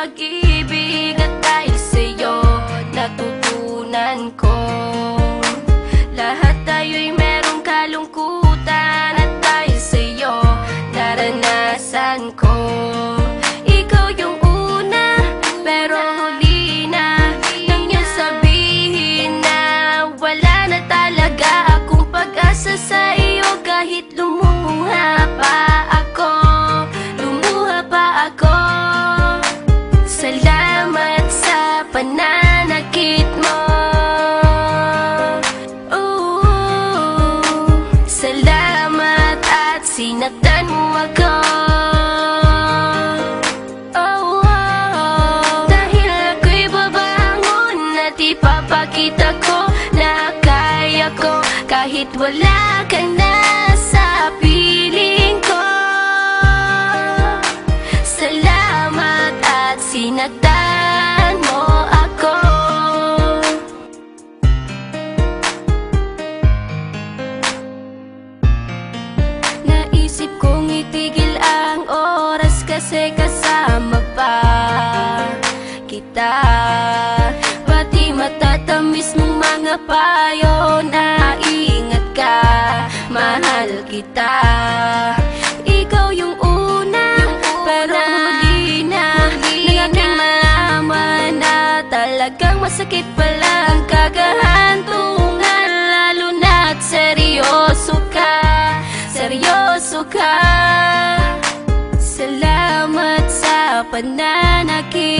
pag-ibig ipapakita ko na kaya ko Kahit wala ka na sa piling ko. Salamat at sinaktan mo ako. Naisip kong itigil payo na ingat ka. Mahal kita. Ikaw yung una, pero huli na. Nang aking malaman na talagang masakit pala ang kagahantungan. Lalo na't seryoso ka. Seryoso ka. Salamat sa pananakit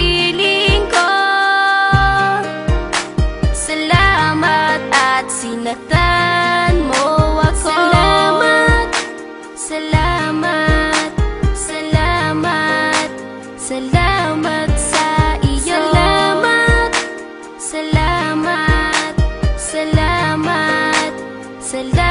the.